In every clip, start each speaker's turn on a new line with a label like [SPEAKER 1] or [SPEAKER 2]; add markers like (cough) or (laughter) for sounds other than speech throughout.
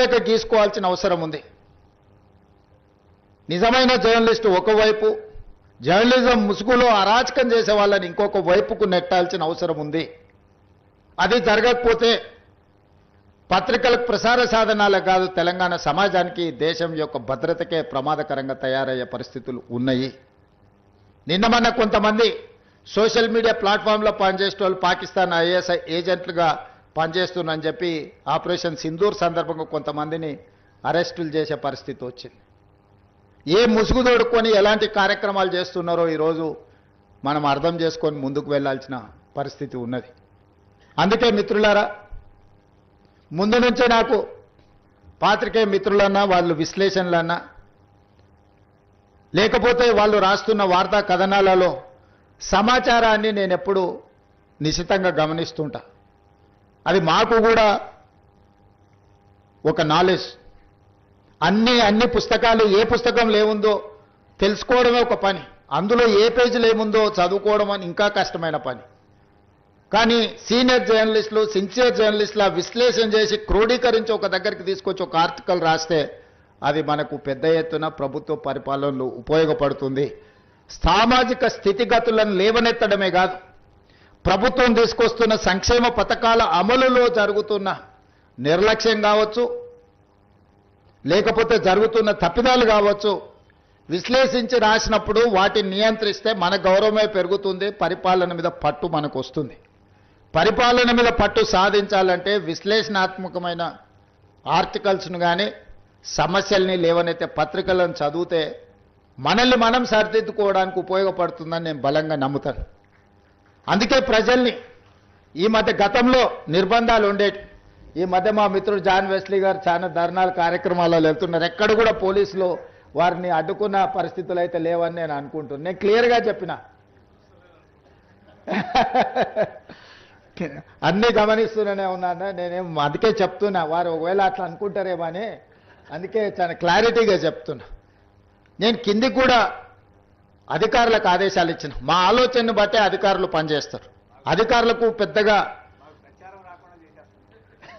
[SPEAKER 1] రేఖ గీసుకోవాల్సిన అవసరం ఉంది. నిజమైన జర్నలిస్టు ఒకవైపు జర్నలిజం ముసుగులో అరాచకం చేసే వాళ్ళని ఇంకొక వైపుకు నెట్టాల్సిన అవసరం ఉంది. అది జరగకపోతే పత్రికలకు ప్రసార సాధనాలకు కాదు తెలంగాణ సమాజానికి దేశం యొక్క భద్రతకే ప్రమాదకరంగా తయారయ్యే పరిస్థితులు ఉన్నాయి. నిన్న మొన్న కొంతమంది సోషల్ మీడియా ప్లాట్ఫామ్లో పనిచేసే వాళ్ళు పాకిస్తాన్ ఐఎస్ఐ ఏజెంట్లుగా పనిచేస్తున్నారని చెప్పి ఆపరేషన్ సింధూర్ సందర్భంగా కొంతమందిని అరెస్టులు చేసే పరిస్థితి వచ్చింది. ఏ ముసుగు తోడుకొని ఎలాంటి కార్యక్రమాలు చేస్తున్నారో ఈరోజు మనం అర్థం చేసుకొని ముందుకు వెళ్ళాల్సిన పరిస్థితి ఉన్నది. అందుకే మిత్రులారా ముందు నుంచే నాకు పాత్రికే మిత్రులన్నా వాళ్ళు విశ్లేషణలన్నా లేకపోతే వాళ్ళు రాస్తున్న వార్తా కథనాలలో సమాచారాన్ని నేను ఎప్పుడు నిశితంగా గమనిస్తుంటా. అది మాకు కూడా ఒక నాలెడ్జ్ అన్ని అన్ని పుస్తకాలు ఏ పుస్తకం లేముందో తెలుసుకోవడమే ఒక పని. అందులో ఏ పేజీలు ఏముందో చదువుకోవడం అని ఇంకా కష్టమైన పని. కానీ సీనియర్ జర్నలిస్టులు సిన్సియర్ జర్నలిస్టులు విశ్లేషణ చేసి క్రోడీకరించి ఒక దగ్గరికి తీసుకొచ్చి ఒక ఆర్టికల్ రాస్తే అది మనకు పెద్ద ఎత్తున ప్రభుత్వ పరిపాలనలో ఉపయోగపడుతుంది. సామాజిక స్థితిగతులను లేవనెత్తడమే కాదు. ప్రభుత్వం తీసుకొస్తున్న సంక్షేమ పథకాల అమలులో జరుగుతున్న నిర్లక్ష్యం కావచ్చు లేకపోతే జరుగుతున్న తప్పిదాలు కావచ్చు విశ్లేషించి రాసినప్పుడు వాటిని నియంత్రిస్తే మన గౌరవమే పెరుగుతుంది పరిపాలన మీద పట్టు మనకు వస్తుంది. పరిపాలన మీద పట్టు సాధించాలంటే విశ్లేషణాత్మకమైన ఆర్టికల్స్ను కానీ సమస్యల్ని లేవనైతే పత్రికలను చదివితే మనల్ని మనం సరిదిద్దుకోవడానికి ఉపయోగపడుతుందని నేను బలంగా నమ్ముతాను. అందుకే ప్రజల్ని ఈ మధ్య గతంలో నిర్బంధాలు ఉండేవి ఈ మధ్య మా మిత్రుడు జాన్ వెస్లీ గారు చాలా ధర్నాలు కార్యక్రమాలలో వెళ్తున్నారు. ఎక్కడ కూడా పోలీసులు వారిని అడ్డుకున్న పరిస్థితులు అయితే లేవని నేను అనుకుంటున్నాను నేను క్లియర్గా చెప్పిన. (laughs) అన్నీ గమనిస్తూనే ఉన్నాను. నేనేం అందుకే చెప్తున్నా. వారు ఒకవేళ అట్లా అనుకుంటారేమో అని. అందుకే చాలా క్లారిటీగా చెప్తున్నా. నేను కిందికి కూడా అధికారులకు ఆదేశాలు ఇచ్చిన. మా ఆలోచనను బట్టే అధికారులు పనిచేస్తారు. అధికారులకు పెద్దగా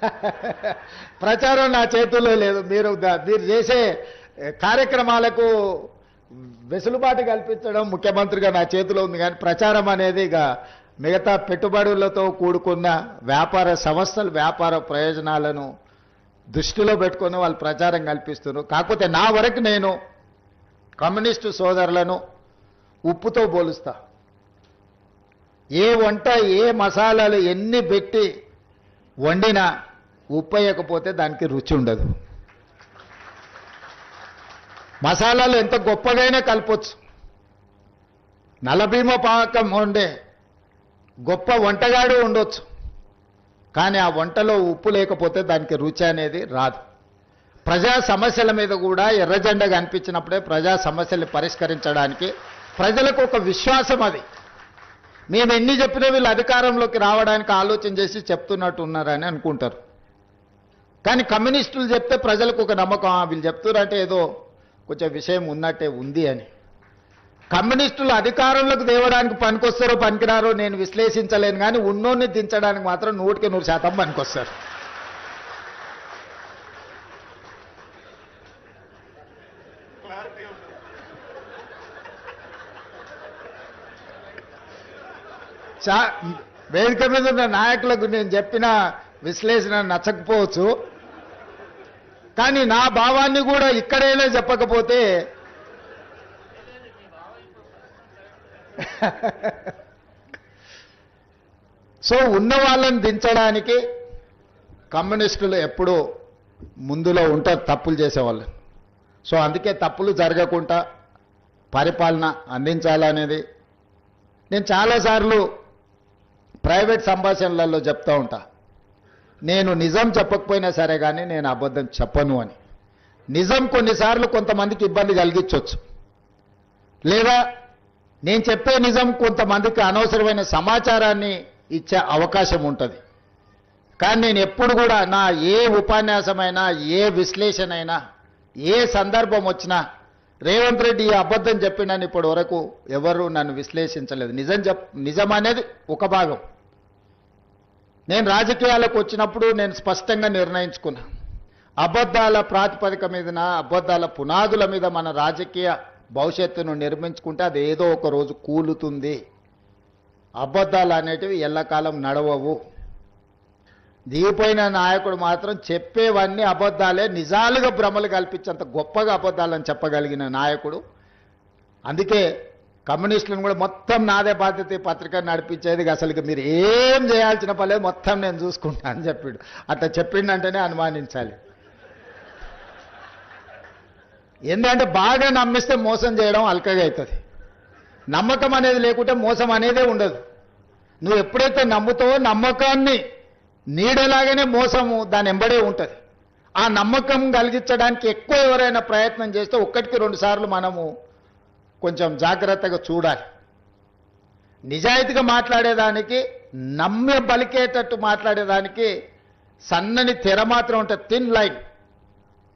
[SPEAKER 1] (laughs) ప్రచారం నా చేతుల్లో లేదు. మీరు మీరు చేసే కార్యక్రమాలకు వెసులుబాటు కల్పించడం ముఖ్యమంత్రిగా నా చేతిలో ఉంది. కానీ ప్రచారం అనేది ఇక మిగతా పెట్టుబడులతో కూడుకున్న వ్యాపార సంస్థలు వ్యాపార ప్రయోజనాలను దృష్టిలో పెట్టుకొని వాళ్ళు ప్రచారం కల్పిస్తున్నారు. కాకపోతే నా వరకు నేను కమ్యూనిస్టు సోదరులను ఉప్పుతో పోలుస్తా ఏ వంట ఏ మసాలాలు ఎన్ని పెట్టి వండినా ఉప్పు వేయకపోతే దానికి రుచి ఉండదు. మసాలాలు ఎంత గొప్పగైనా కలపొచ్చు. నలభీమ పాకం వండే గొప్ప వంటగాడు ఉండొచ్చు. కానీ ఆ వంటలో ఉప్పు లేకపోతే దానికి రుచి అనేది రాదు. ప్రజా సమస్యల మీద కూడా ఎర్రజెండగా కనిపించినప్పుడే ప్రజా సమస్యల్ని పరిష్కరించడానికి ప్రజలకు ఒక విశ్వాసం అది. మేము ఎన్ని చెప్పినా వీళ్ళు అధికారంలోకి రావడానికి ఆలోచన చేసి చెప్తున్నట్టు ఉన్నారని అనుకుంటారు. కానీ కమ్యూనిస్టులు చెప్తే ప్రజలకు ఒక నమ్మకం వీళ్ళు చెప్తున్నారంటే ఏదో కొంచెం విషయం ఉన్నట్టే ఉంది అని. కమ్యూనిస్టులు అధికారంలోకి తేవడానికి పనికొస్తారో పనికిరారో నేను విశ్లేషించలేను కానీ ఉన్నోన్ని దించడానికి మాత్రం నూటికి నూరు శాతం పనికొస్తారు. చా వేదిక మీద ఉన్న నాయకులకు నేను చెప్పిన విశ్లేషణ నచ్చకపోవచ్చు. కానీ నా భావాన్ని కూడా ఇక్కడైనా చెప్పకపోతే (laughs) సో ఉన్న వాళ్ళని దించడానికి కమ్యూనిస్టులు ఎప్పుడూ ముందులో ఉంటారు తప్పులు చేసేవాళ్ళు. సో అందుకే తప్పులు జరగకుండా పరిపాలన అందించాలనేది నేను చాలాసార్లు ప్రైవేట్ సంభాషణలలో చెప్తూ ఉంటా. నేను నిజం చెప్పకపోయినా సరే కానీ నేను అబద్ధం చెప్పను అని. నిజం కొన్నిసార్లు కొంతమందికి ఇబ్బంది కలిగించవచ్చు లేదా నేను చెప్పే నిజం కొంతమందికి అనవసరమైన సమాచారాన్ని ఇచ్చే అవకాశం ఉంటుంది. కానీ నేను ఎప్పుడు కూడా నా ఏ ఉపన్యాసమైనా ఏ విశ్లేషణ అయినా ఏ సందర్భం వచ్చినా రేవంత్ రెడ్డి ఈ అబద్ధం చెప్పినని ఇప్పటి వరకు ఎవరు నన్ను విశ్లేషించలేదు. నిజం చెప్ నిజం అనేది ఒక భాగం. నేను రాజకీయాలకు వచ్చినప్పుడు నేను స్పష్టంగా నిర్ణయించుకున్నా. అబద్ధాల ప్రాతిపదిక మీదన అబద్ధాల పునాదుల మీద మన రాజకీయ భవిష్యత్తును నిర్మించుకుంటే అది ఏదో ఒక రోజు కూలుతుంది. అబద్ధాలు అనేటివి ఎల్లకాలం నడవవు. దిగిపోయిన నాయకుడు మాత్రం చెప్పేవన్నీ అబద్ధాలే నిజాలుగా భ్రమలు కల్పించేంత గొప్పగా అబద్ధాలని చెప్పగలిగిన నాయకుడు. అందుకే కమ్యూనిస్టులను కూడా మొత్తం నాదే బాధ్యత పత్రిక నడిపించేది అసలు మీరు ఏం చేయాల్సిన పర్లేదు మొత్తం నేను చూసుకుంటా అని చెప్పాడు. అట్లా చెప్పిండంటేనే అనుమానించాలి. ఎందుకంటే బాగా నమ్మిస్తే మోసం చేయడం అల్కగా అవుతుంది. నమ్మకం అనేది లేకుంటే మోసం అనేదే ఉండదు. నువ్వు ఎప్పుడైతే నమ్ముతావో నమ్మకాన్ని నీడలాగానే మోసము దాని ఎంబడే ఉంటుంది. ఆ నమ్మకం కలిగించడానికి ఎక్కువ ఎవరైనా ప్రయత్నం చేస్తే ఒక్కటికి రెండు సార్లు మనము కొంచెం జాగ్రత్తగా చూడాలి. నిజాయితీగా మాట్లాడేదానికి నమ్మె బలికేటట్టు మాట్లాడేదానికి సన్నని తెర మాత్రం ఉంటుంది థిన్ లైన్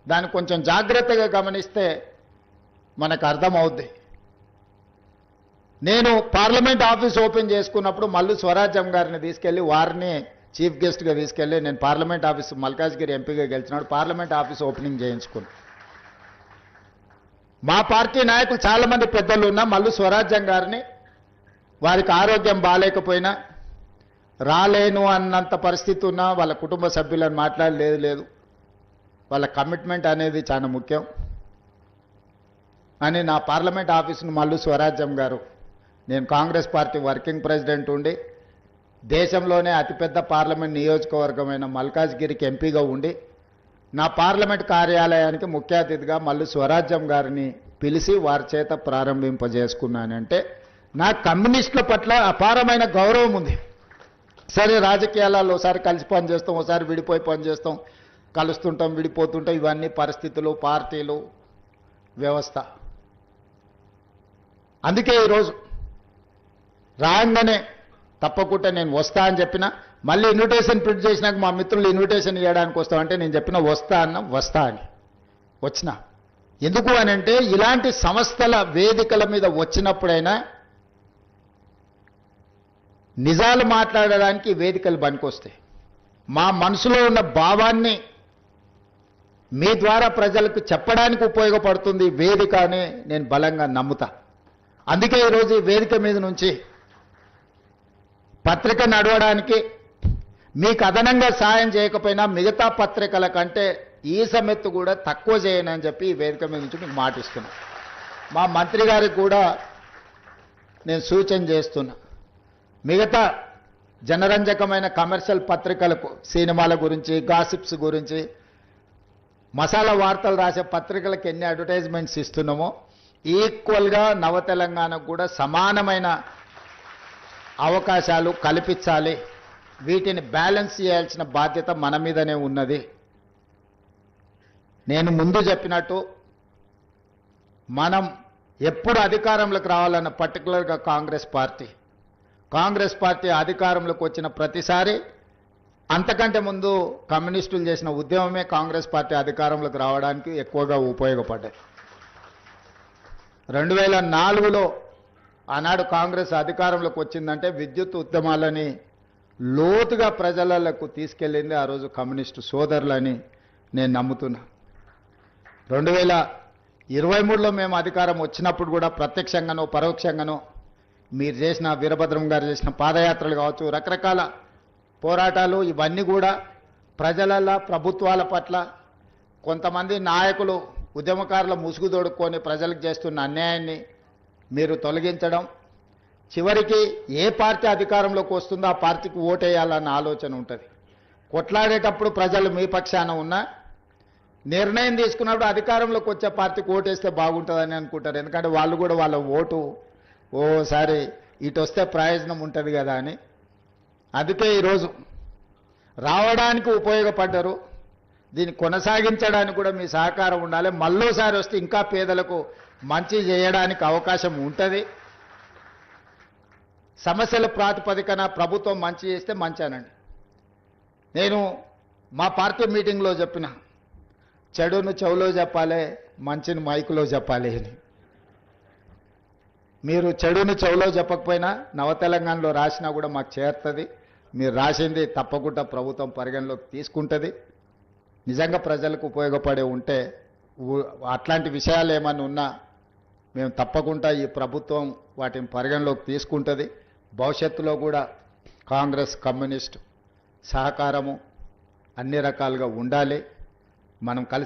[SPEAKER 1] దాన్ని కొంచెం జాగ్రత్తగా గమనిస్తే మనకు అర్థమవుద్ది. నేను పార్లమెంట్ ఆఫీస్ ఓపెన్ చేసుకున్నప్పుడు మల్లు స్వరాజ్యం గారిని తీసుకెళ్ళి వారిని చీఫ్ గెస్ట్గా తీసుకెళ్ళి నేను పార్లమెంట్ ఆఫీస్ మల్కాజ్గిరి ఎంపీగా గెలిచినాడు. పార్లమెంట్ ఆఫీస్ ఓపెనింగ్ చేయించుకున్నాను. మా పార్టీ నాయకులు చాలామంది పెద్దలు ఉన్నా మల్లు స్వరాజ్యం గారిని వారికి ఆరోగ్యం బాగాలేకపోయినా రాలేను అన్నంత పరిస్థితి ఉన్నా వాళ్ళ కుటుంబ సభ్యులను మాట్లాడలేదు లేదు. వాళ్ళ కమిట్మెంట్ అనేది చాలా ముఖ్యం. అని నా పార్లమెంట్ ఆఫీసును మల్లు స్వరాజ్యం గారు నేను కాంగ్రెస్ పార్టీ వర్కింగ్ ప్రెసిడెంట్ ఉండి దేశంలోనే అతిపెద్ద పార్లమెంట్ నియోజకవర్గమైన మల్కాజ్గిరికి ఎంపీగా ఉండి నా పార్లమెంట్ కార్యాలయానికి ముఖ్య అతిథిగా మల్లు స్వరాజ్యం గారిని పిలిచి వారి చేత ప్రారంభింపజేసుకున్నానంటే నా కమ్యూనిస్టుల పట్ల అపారమైన గౌరవం ఉంది. సరే రాజకీయాలలో ఒకసారి కలిసి పని చేస్తాం ఒకసారి విడిపోయి పని చేస్తాం కలుస్తుంటాం విడిపోతుంటాం ఇవన్నీ పరిస్థితులు పార్టీలు వ్యవస్థ. అందుకే ఈరోజు రాగానే తప్పకుండా నేను వస్తా అని చెప్పిన మళ్ళీ ఇన్విటేషన్ ప్రింట్ చేసినాక మా మిత్రులు ఇన్విటేషన్ ఇవ్వడానికి వస్తామంటే నేను చెప్పిన వస్తా అన్న వస్తా అని. వచ్చిన. ఎందుకు అని అంటే ఇలాంటి సంస్థల వేదికల మీద వచ్చినప్పుడైనా నిజాలు మాట్లాడడానికి వేదికలు పనికొస్తాయి. మా మనసులో ఉన్న భావాన్ని మీ ద్వారా ప్రజలకు చెప్పడానికి ఉపయోగపడుతుంది వేదిక అని నేను బలంగా నమ్ముతా. అందుకే ఈరోజు ఈ వేదిక మీద నుంచి పత్రిక నడవడానికి మీకు అదనంగా సాయం చేయకపోయినా మిగతా పత్రికల కంటే ఈ సమెత్తు కూడా తక్కువ చేయనని చెప్పి ఈ వేదిక మీద నుంచి మీకు మాటిస్తున్నా మా మంత్రి గారికి కూడా నేను సూచన చేస్తున్నా. మిగతా జనరంజకమైన కమర్షియల్ పత్రికలకు సినిమాల గురించి గాసిప్స్ గురించి మసాలా వార్తలు రాసే పత్రికలకు ఎన్ని అడ్వర్టైజ్మెంట్స్ ఇస్తున్నామో ఈక్వల్గా నవ తెలంగాణకు కూడా సమానమైన అవకాశాలు కల్పించాలి. వీటిని బ్యాలెన్స్ చేయాల్సిన బాధ్యత మన మీదనే ఉన్నది. నేను ముందు చెప్పినట్టు మనం ఎప్పుడు అధికారంలోకి రావాలన్న పర్టికులర్గా కాంగ్రెస్ పార్టీ. కాంగ్రెస్ పార్టీ అధికారంలోకి వచ్చిన ప్రతిసారి అంతకంటే ముందు కమ్యూనిస్టులు చేసిన ఉద్యమమే కాంగ్రెస్ పార్టీ అధికారంలోకి రావడానికి ఎక్కువగా ఉపయోగపడ్డాయి రెండు వేల నాలుగులో ఆనాడు కాంగ్రెస్ అధికారంలోకి వచ్చిందంటే విద్యుత్ ఉద్యమాలని లోతుగా ప్రజలకు తీసుకెళ్ళింది ఆ రోజు కమ్యూనిస్టు సోదరులని నేను నమ్ముతున్నా. రెండు వేల ఇరవై మూడులో మేము అధికారం వచ్చినప్పుడు కూడా ప్రత్యక్షంగానో పరోక్షంగానో మీరు చేసిన వీరభద్రం గారు చేసిన పాదయాత్రలు కావచ్చు రకరకాల పోరాటాలు ఇవన్నీ కూడా ప్రజలల ప్రభుత్వాల పట్ల కొంతమంది నాయకులు ఉద్యమకారుల ముసుగు తోడుకొని ప్రజలకు చేస్తున్న అన్యాయాన్ని మీరు తొలగించడం. చివరికి ఏ పార్టీ అధికారంలోకి వస్తుందో ఆ పార్టీకి ఓటేయాలన్న ఆలోచన ఉంటుంది. కొట్లాడేటప్పుడు ప్రజలు మీ పక్షాన ఉన్నా నిర్ణయం తీసుకున్నప్పుడు అధికారంలోకి వచ్చే పార్టీకి ఓటేస్తే బాగుంటుందని అనుకుంటారు. ఎందుకంటే వాళ్ళు కూడా వాళ్ళ ఓటు ఓసారి ఇటు వస్తే ప్రయోజనం ఉంటుంది కదా అని. అందుకే ఈరోజు రావడానికి ఉపయోగపడ్డారు. దీన్ని కొనసాగించడానికి కూడా మీ సహకారం ఉండాలి. మళ్ళోసారి వస్తే ఇంకా పేదలకు మంచి చేయడానికి అవకాశం ఉంటుంది. సమస్యల ప్రాతిపదికన ప్రభుత్వం మంచి చేస్తే మంచానండి. నేను మా పార్టీ మీటింగ్లో చెప్పిన చెడును చెవులో చెప్పాలి మంచిని మైకులో చెప్పాలి అని. మీరు చెడును చెవులో చెప్పకపోయినా నవ తెలంగాణలో రాసినా కూడా మాకు చేరుతుంది. మీరు రాసింది తప్పకుండా ప్రభుత్వం పరిగణలోకి తీసుకుంటుంది. నిజంగా ప్రజలకు ఉపయోగపడే ఉంటే అట్లాంటి విషయాలు ఏమైనా ఉన్నా మేము తప్పకుండా ఈ ప్రభుత్వం వాటిని పరిగణలోకి తీసుకుంటుంది. భవిష్యత్తులో కూడా కాంగ్రెస్ కమ్యూనిస్ట్ సహకారము అన్ని రకాలుగా ఉండాలి. మనం కలిసి